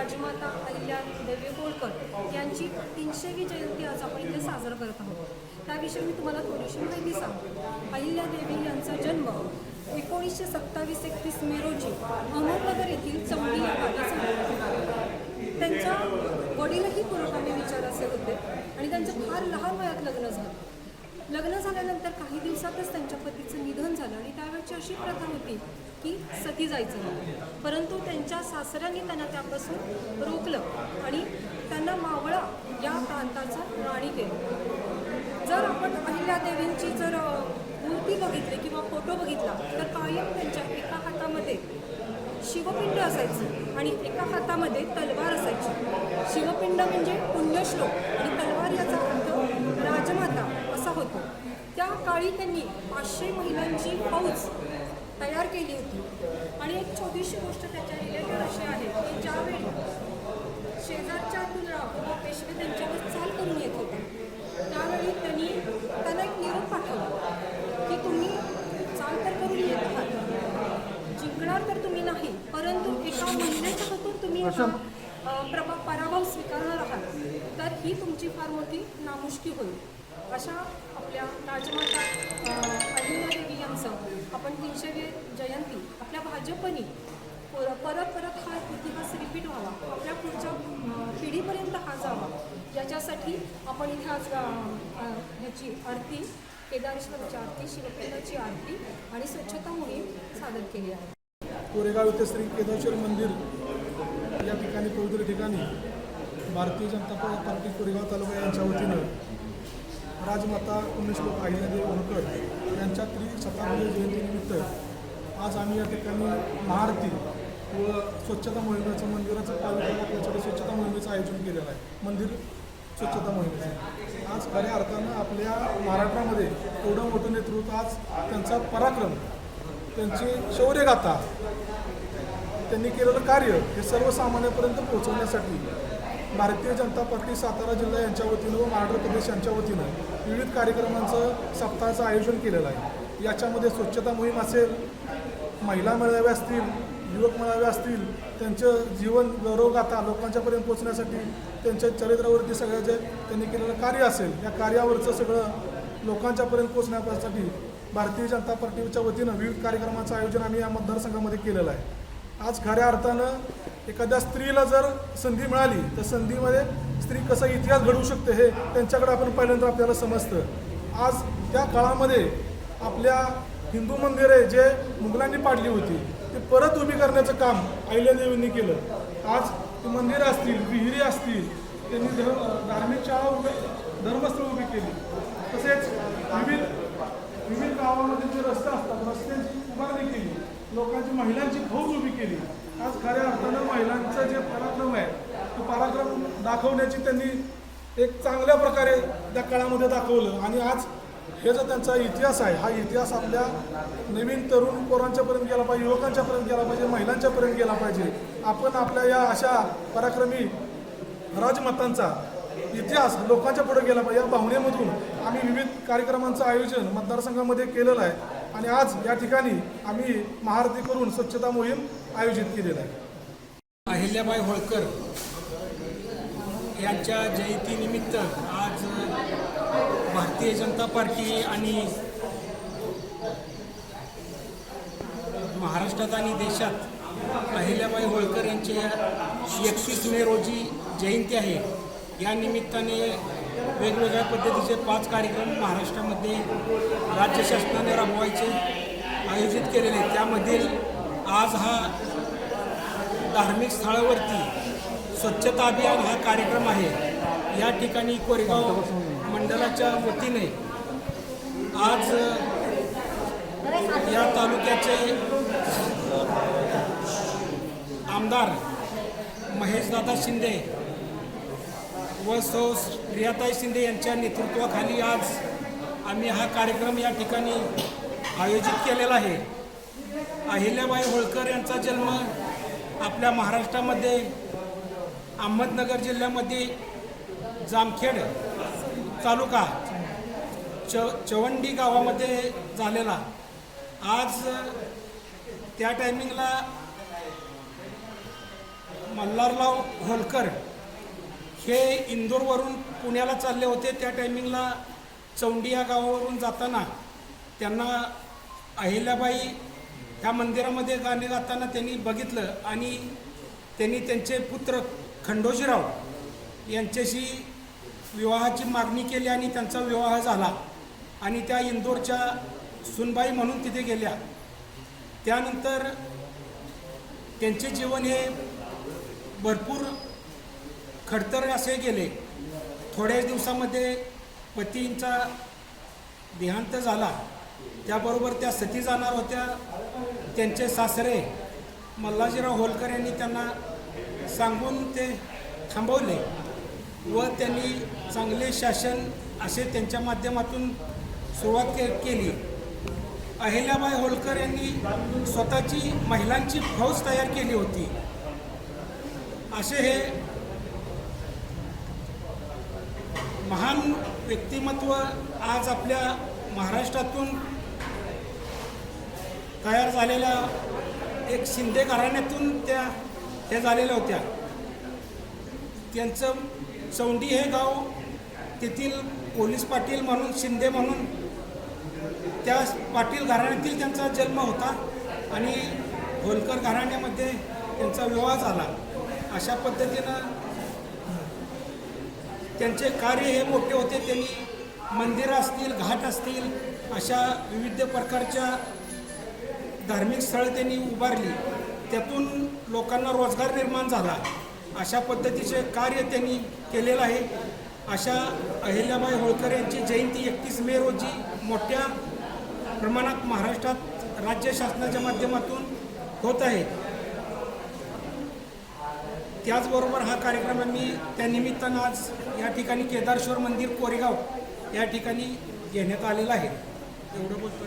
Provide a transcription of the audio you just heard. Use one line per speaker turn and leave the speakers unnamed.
राजमाता अहिल्या देवी होळकर यांची तीनशेवी जयंती आज आपण इथे साजरा करत आहोत. त्याविषयी मी तुम्हाला थोडीशी माहिती सांगतो. अहिल्या देवी यांचा जन्म एकोणीसशे सत्तावीस एकतीस मे रोजी अहमदनगर येथील चौंडी या गावी झाला त्यांच्या वडीलही पुरोगामी विचाराचे होते आणि त्यांचं फार लहान वयात लग्न झालं. लग्न झाल्यानंतर काही दिवसातच त्यांच्या पतीचं निधन झालं आणि त्यावेळची अशी प्रथा होती की सती जायचं परंतु त्यांच्या सासऱ्यांनी त्यांना त्यापासून रोखलं आणि त्यांना मावळा या प्रांताचं राणी केलं. जर आपण अहिल्यादेवींची जर मूर्ती बघितली किंवा फोटो बघितला तर कायम त्यांच्या एका हातामध्ये शिवपिंड असायचं आणि एका हातामध्ये तलवार असायची. शिवपिंड म्हणजे पुण्यश्लोक आणि तलवार याचा अर्थ राजमाता. त्या त्यांनी पाचशे महिलांची फौज तयार केली होती. आणि एक छोटीशी गोष्ट त्याच्या रिलेटेड अशी आहे की ज्यावेळी शेजारच्या तुलराव किंवा पेशवे त्यांच्यावर चाल करून येत होते त्यावेळी त्यांनी त्यांना एक निरोप पाठवला की तुम्ही चाल तर करून येत आहात जिंकणार तर तुम्ही नाही परंतु एका महिन्याच्या हातून तुम्ही हा, पराभव स्वीकारणार आहात तर ही तुमची फार मोठी नामुष्की होईल. अशा आपल्या भाजपनी पर- परत परत हा इतिहास रिपीट व्हावा. आपल्या पुढच्या पिढीपर्यंत हा जावा. याच्यासाठी आपण इथे आज ह्याची आरती केदारेश्वराची आरती शिवकेंद्राची आरती आणि स्वच्छता मोहीम सादर केली आहे.
कोरेगाव येथे श्री केदारेश्वर मंदिर या ठिकाणी पवित्र ठिकाणी भारतीय जनता पार्टी कोरेगाव तालुका यांच्या वतीनं राजमाता पुण्यश्लोक अहिल्यादेवी होळकर यांच्या त्रिशताब्दी जयंतीनिमित्त आज आम्ही या ठिकाणी महाआरती व स्वच्छता मोहिमेचं मंदिराचं पालिका स्वच्छता मोहिमेचं आयोजन केलेलं आहे. मंदिर स्वच्छता मोहिमेचं आज खऱ्या अर्थानं आपल्या महाराष्ट्रामध्ये एवढं मोठं नेतृत्व आज त्यांचा पराक्रम त्यांची शौर्यगाथा त्यांनी केलेलं कार्य हे सर्वसामान्यापर्यंत पोहोचवण्यासाठी भारतीय जनता पार्टी सातारा जिल्हा यांच्या वतीनं व महाराष्ट्र प्रदेश यांच्या वतीनं विविध कार्यक्रमांचं सप्ताहाचं आयोजन केलेलं आहे. याच्यामध्ये स्वच्छता मोहीम असेल महिला मेळावे असतील युवक मेळावे असतील त्यांचं जीवन गौरवगाथा लोकांच्यापर्यंत पोहोचण्यासाठी त्यांच्या चरित्रावरती सगळं जे त्यांनी केलेलं कार्य असेल या कार्यावरचं सगळं लोकांच्यापर्यंत पोहोचण्यासाठी भारतीय जनता पार्टीच्या वतीनं विविध कार्यक्रमाचं आयोजन आम्ही या मतदारसंघामध्ये केलेलं आहे. आज खऱ्या अर्थानं एखाद्या स्त्रीला जर संधी मिळाली तर संधीमध्ये स्त्री कसा इतिहास घडवू शकते हे त्यांच्याकडे आपण पहिल्यांदा आपल्याला समजतं. आज त्या काळामध्ये आपल्या हिंदू मंदिरे जे मुघलांनी पाडली होती ते परत उभी करण्याचं काम अहिल्यादेवींनी केलं. आज ती मंदिरं असतील विहिरी असतील त्यांनी धर्म धार्मिक शाळा उभे धर्मस्थळ उभी केली. तसेच विविध विविध गावामध्ये जे रस्ते असतात रस्त्यांची उभारणी केली. लोकांची महिलांची फौज उभी केली. आज खऱ्या अर्थानं महिलांचं जे पराक्रम आहे तो पराक्रम दाखवण्याची त्यांनी एक चांगल्या प्रकारे त्या काळामध्ये दाखवलं. आणि आज हे जो त्यांचा इतिहास आहे हा इतिहास आपल्या नवीन तरुण पोरांच्यापर्यंत गेला पाहिजे युवकांच्यापर्यंत गेला पाहिजे महिलांच्यापर्यंत गेला पाहिजे. आपण आपल्या या अशा पराक्रमी राजमातांचा इतिहास लोकांच्या पुढे गेला पाहिजे. या भावनेमधून आम्ही विविध कार्यक्रमांचं आयोजन मतदारसंघामध्ये केलेलं आहे आणि आज या ठिकाणी आम्ही महाआरती करून स्वच्छता मोहीम आयोजित केलेलं आहे.
अहिल्याबाई होळकर यांच्या जयंतीनिमित्त आज भारतीय जनता पार्टी आणि महाराष्ट्रात आणि देशात अहिल्याबाई होळकर यांची एकतीस मे रोजी जयंती आहे. या निमित्ताने वेगवेगळ्या पद्धतीचे पाच कार्यक्रम महाराष्ट्रामध्ये राज्य शासनाने राबवायचे आयोजित केलेले त्यामधील आज हा धार्मिक स्थळावरती स्वच्छता अभियान हा कार्यक्रम आहे. या ठिकाणी कोरेगाव मंडळाच्या वतीने आज या तालुक्याचे आमदार महेशदादा शिंदे व सौ प्रियाताई शिंदे यांच्या नेतृत्वाखाली आज आम्ही हा कार्यक्रम या ठिकाणी आयोजित केलेला आहे. अहिल्याबाई होळकर यांचा जन्म आपल्या महाराष्ट्रामध्ये अहमदनगर जिल्ह्यामध्ये जामखेड तालुका च चवंडी गावामध्ये झालेला. आज त्या टायमिंगला मल्हारराव होलकर हे इंदोरवरून पुण्याला चालले होते. त्या टायमिंगला चौंडी या गावावरून जाताना त्यांना अहिल्याबाई ह्या मंदिरामध्ये गाणे गाताना त्यांनी बघितलं आणि त्यांनी त्यांचे पुत्र खंडोजीराव यांच्याशी विवाहाची मागणी केली आणि त्यांचा विवाह झाला. आणि त्या इंदोरच्या सुनबाई म्हणून तिथे गेल्या. त्यानंतर त्यांचे जीवन हे भरपूर खडतर असे गेले. थोड्याच दिवसामध्ये पतींचा देहांत झाला. त्याबरोबर त्या सती जाणार होत्या त्यांचे सासरे मल्लाजीराव होलकर यांनी त्यांना सांगून ते थांबवले. व त्यांनी चांगले शासन असे त्यांच्या माध्यमातून सुरुवात के केली. अहिल्याबाई होलकर यांनी स्वतःची महिलांची फौज तयार केली होती. असे हे महान व्यक्तिमत्व आज आपल्या महाराष्ट्रातून तयार झालेल्या एक शिंदे घराण्यातून त्या हे झालेल्या होत्या. त्यांचं चौंडी हे गाव तेथील पोलीस पाटील म्हणून शिंदे म्हणून त्या पाटील घराण्यातील त्यांचा जन्म होता आणि होलकर घराण्यामध्ये त्यांचा विवाह झाला. अशा पद्धतीनं त्यांचे कार्य हे मोठे होते. त्यांनी मंदिरं असतील घाट असतील अशा विविध प्रकारच्या धार्मिक स्थळं त्यांनी उभारली. त्यातून लोकांना रोजगार निर्माण झाला. अशा पद्धतीचे कार्य त्यांनी केलेलं आहे. अशा अहिल्याबाई होळकर यांची जयंती एकतीस मे रोजी मोठ्या प्रमाणात महाराष्ट्रात राज्य शासनाच्या माध्यमातून होत आहे. त्याचबरोबर हा कार्यक्रम आम्ही त्यानिमित्तानं आज या ठिकाणी केदारेश्वर मंदिर कोरेगाव या ठिकाणी घेण्यात आलेला आहे. एवढं बोलतो